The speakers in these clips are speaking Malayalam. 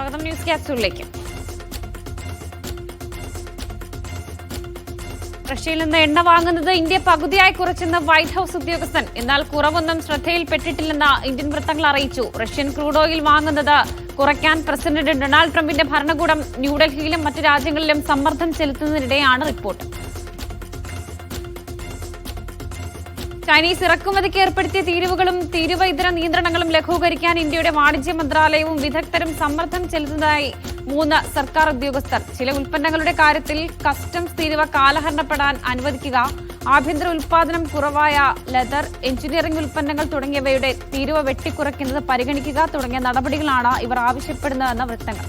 സ്വാഗതം. ന്യൂസ് ക്യാപ്സൂളിലേക്ക്. റഷ്യയിൽ നിന്ന് എണ്ണ വാങ്ങുന്നത് ഇന്ത്യ പകുതിയായി കുറച്ചെന്ന് വൈറ്റ് ഹൌസ് ഉദ്യോഗസ്ഥൻ. എന്നാൽ കുറവൊന്നും ശ്രദ്ധയിൽപ്പെട്ടിട്ടില്ലെന്ന് ഇന്ത്യൻ വൃത്തങ്ങൾ അറിയിച്ചു. റഷ്യൻ ക്രൂഡ് ഓയിൽ വാങ്ങുന്നത് കുറയ്ക്കാൻ പ്രസിഡന്റ് ഡൊണാൾഡ് ട്രംപിന്റെ ഭരണകൂടം ന്യൂഡൽഹിയിലും മറ്റ് രാജ്യങ്ങളിലും സമ്മർദ്ദം ചെലുത്തുന്നതിനിടെയാണ് റിപ്പോർട്ട്. ചൈനീസ് ഇറക്കുമതിക്ക് ഏർപ്പെടുത്തിയ തീരുവകളും തീരുവ ഇതര നിയന്ത്രണങ്ങളും ലഘൂകരിക്കാൻ ഇന്ത്യയുടെ വാണിജ്യ മന്ത്രാലയവും വിദഗ്ധരും സമ്മർദ്ദം ചെലുത്തുന്നതായി മൂന്ന് സർക്കാർ ഉദ്യോഗസ്ഥർ. ചില ഉൽപ്പന്നങ്ങളുടെ കാര്യത്തിൽ കസ്റ്റംസ് തീരുവ കാലഹരണപ്പെടാൻ അനുവദിക്കുക ആഭ്യന്തര ഉൽപാദനം കുറവായ ലെതർ എഞ്ചിനീയറിംഗ് ഉൽപ്പന്നങ്ങൾ തുടങ്ങിയവയുടെ തീരുവ വെട്ടിക്കുറയ്ക്കുന്നത് പരിഗണിക്കുക തുടങ്ങിയ നടപടികളാണ് ഇവർ ആവശ്യപ്പെടുന്നതെന്ന് വൃത്തങ്ങൾ.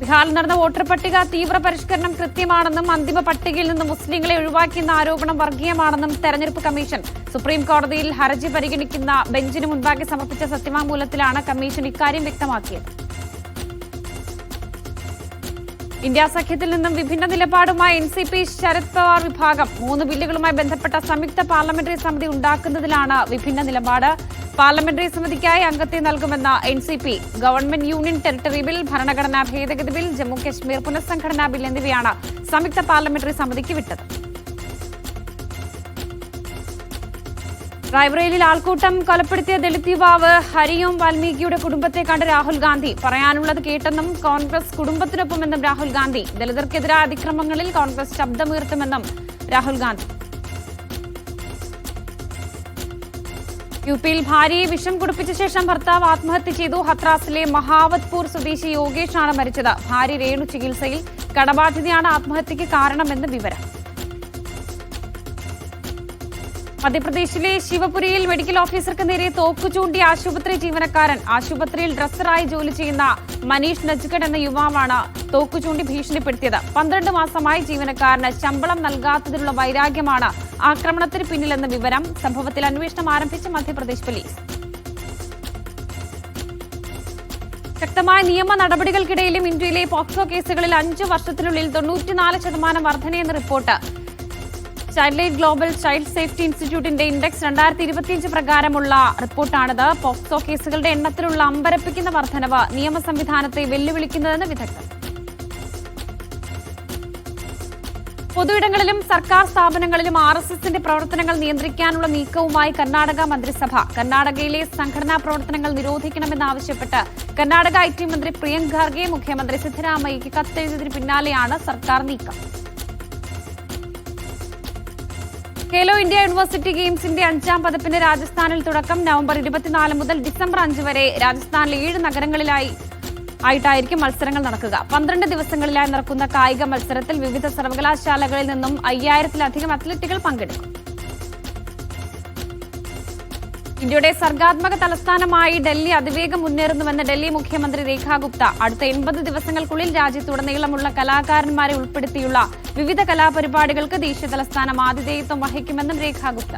ബീഹാറിൽ നടന്ന വോട്ടർ പട്ടിക തീവ്ര പരിഷ്കരണം കൃത്യമാണെന്നും അന്തിമ പട്ടികയിൽ നിന്ന് മുസ്ലിങ്ങളെ ഒഴിവാക്കിയെന്ന ആരോപണം വർഗീയമാണെന്നും തെരഞ്ഞെടുപ്പ് കമ്മീഷൻ സുപ്രീം കോടതിയിൽ ഹർജി പരിഗണിക്കുന്ന ബെഞ്ചിന് മുൻപാകെ സമർപ്പിച്ച സത്യവാങ്മൂലത്തിലാണ് കമ്മീഷൻ ഇക്കാര്യം വ്യക്തമാക്കിയത് ഇന്ത്യ സഖ്യത്തിൽ നിന്നും വിഭിന്ന നിലപാടുമായി N C P Sharad Pawar വിഭാഗം മൂന്ന് ബില്ലുകളുമായി ബന്ധപ്പെട്ട സംയുക്ത പാർലമെന്ററി സമിതി ഉണ്ടാക്കുന്നതിലാണ് വിഭിന്ന നിലപാട്. പാർലമെന്ററി സമിതിക്കായി അംഗത്തെ നൽകുമെന്ന N C P government union territory bill ഭരണഘടനാ ഭേദഗതി ബിൽ ജമ്മു കശ്മീർ പുനഃസംഘടനാ ബിൽ എന്നിവയാണ് സംയുക്ത പാർലമെന്ററി സമിതിക്ക് വിട്ടത്. റായ്ബറേലിയിൽ ആൾക്കൂട്ടം കൊലപ്പെടുത്തിയ ദളിത് യുവാവ് ഹരിയും വാൽമീകിയുടെ കുടുംബത്തെ കണ്ട് രാഹുൽ ഗാന്ധി. പറയാനുള്ളത് കേട്ടെന്നും കോൺഗ്രസ് കുടുംബത്തിനൊപ്പമെന്നും രാഹുൽ ഗാന്ധി. ദളിതർക്കെതിരായ അതിക്രമങ്ങളിൽ കോൺഗ്രസ് ശബ്ദമുയർത്തുമെന്നും രാഹുൽ ഗാന്ധി. യു പിയിൽ ഭാര്യയെ വിഷം കുടിപ്പിച്ച ശേഷം ഭർത്താവ് ആത്മഹത്യ ചെയ്തു. ഹത്രാസിലെ മഹാവത്പൂർ സ്വദേശി യോഗേഷാണ് മരിച്ചത്. ഭാര്യ രേണു ചികിത്സയിൽ കടബാധ്യതയാണ് ആത്മഹത്യയ്ക്ക് കാരണമെന്ന് വിവരം. മധ്യപ്രദേശിലെ ശിവപുരിയിൽ മെഡിക്കൽ ഓഫീസർക്ക് നേരെ തോക്കു ചൂണ്ടി ആശുപത്രി ജീവനക്കാരൻ ആശുപത്രിയിൽ ഡ്രസ്സറായി ജോലി ചെയ്യുന്ന മനീഷ് നജ്ഗഡ് എന്ന യുവാവാണ് തോക്കു ചൂണ്ടി ഭീഷണിപ്പെടുത്തിയത്. പന്ത്രണ്ട് മാസമായി ജീവനക്കാരന് ശമ്പളം നൽകാത്തതിനുള്ള വൈരാഗ്യമാണ് ആക്രമണത്തിന് പിന്നിലെന്ന വിവരം സംഭവത്തിൽ അന്വേഷണം ആരംഭിച്ച മധ്യപ്രദേശ് പോലീസ്. ശക്തമായ നിയമ നടപടികൾക്കിടയിലും ഇന്ത്യയിലെ പോക്സോ കേസുകളിൽ അഞ്ചു വർഷത്തിനുള്ളിൽ തൊണ്ണൂറ്റിനാല് ശതമാനം വർധനയെന്ന് report child line global child safety ഇൻസ്റ്റിറ്റ്യൂട്ടിന്റെ ഇൻഡെക്സ് രണ്ടായിരത്തി ഇരുപത്തിയഞ്ച് പ്രകാരമുള്ള റിപ്പോർട്ടാണിത്. പോക്സോ കേസുകളുടെ എണ്ണത്തിലുള്ള അമ്പരപ്പിക്കുന്ന വർധനവ് നിയമ സംവിധാനത്തെ വെല്ലുവിളിക്കുന്നതെന്ന് വിദഗ്ധർ. പൊതുയിടങ്ങളിലും സർക്കാർ സ്ഥാപനങ്ങളിലും ആർ എസ് എസിന്റെ പ്രവർത്തനങ്ങൾ നിയന്ത്രിക്കാനുള്ള നീക്കവുമായി കർണാടക മന്ത്രിസഭ. കർണാടകയിലെ സംഘടനാ പ്രവർത്തനങ്ങൾ നിരോധിക്കണമെന്നാവശ്യപ്പെട്ട് കർണാടക ഐ ടി മന്ത്രി പ്രിയങ്ക് ഖാർഗെ മുഖ്യമന്ത്രി സിദ്ധരാമയ്യയ്ക്ക് കത്തെഴുതിയതിന് പിന്നാലെയാണ് സർക്കാർ നീക്കം. ഖേലോ ഇന്ത്യ യൂണിവേഴ്സിറ്റി ഗെയിംസിന്റെ അഞ്ചാം പതിപ്പിന് രാജസ്ഥാനിൽ തുടക്കം. നവംബർ ഇരുപത്തിനാല് മുതൽ ഡിസംബർ അഞ്ച് വരെ രാജസ്ഥാനിലെ ഏഴ് നഗരങ്ങളിലായി ആയിട്ടായിരിക്കും മത്സരങ്ങൾ നടക്കുക. പന്ത്രണ്ട് ദിവസങ്ങളിലായി നടക്കുന്ന കായിക മത്സരത്തിൽ വിവിധ സർവകലാശാലകളിൽ നിന്നും അയ്യായിരത്തിലധികം അത്ലറ്റുകൾ പങ്കെടുക്കും. ഇന്ത്യയുടെ സർഗാത്മക തലസ്ഥാനമായി ഡൽഹി അതിവേഗം മുന്നേറുന്നുവെന്ന് ഡൽഹി മുഖ്യമന്ത്രി രേഖാ ഗുപ്ത. അടുത്ത എൺപത് ദിവസങ്ങൾക്കുള്ളിൽ രാജ്യത്തുടനീളമുള്ള കലാകാരന്മാരെ ഉൾപ്പെടുത്തിയുള്ള വിവിധ കലാപരിപാടികൾക്ക് ദേശീയ തലസ്ഥാനം ആതിഥേയത്വം വഹിക്കുമെന്നും രേഖാ ഗുപ്ത.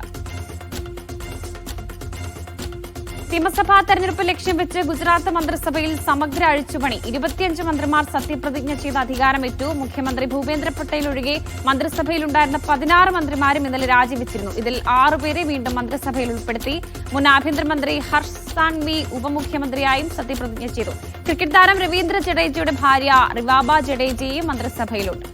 നിയമസഭാ തെരഞ്ഞെടുപ്പ് ലക്ഷ്യം വെച്ച് ഗുജറാത്ത് മന്ത്രിസഭയിൽ സമഗ്ര അഴിച്ചുപണി. ഇരുപത്തിയഞ്ച് മന്ത്രിമാർ സത്യപ്രതിജ്ഞ ചെയ്ത് അധികാരമേറ്റു. മുഖ്യമന്ത്രി ഭൂപേന്ദ്ര പട്ടേൽ ഒഴികെ മന്ത്രിസഭയിലുണ്ടായിരുന്ന പതിനാറ് മന്ത്രിമാരും ഇന്നലെ രാജിവെച്ചിരുന്നു. ഇതിൽ ആറുപേരെ വീണ്ടും മന്ത്രിസഭയിൽ ഉൾപ്പെടുത്തി. മുൻ ആഭ്യന്തരമന്ത്രി ഹർഷ് സാൻവി ഉപമുഖ്യമന്ത്രിയായും സത്യപ്രതിജ്ഞ ചെയ്തു. ക്രിക്കറ്റ് താരം രവീന്ദ്ര ജഡേജയുടെ ഭാര്യ റിവാബ ജഡേജയും മന്ത്രിസഭയിലുണ്ട്.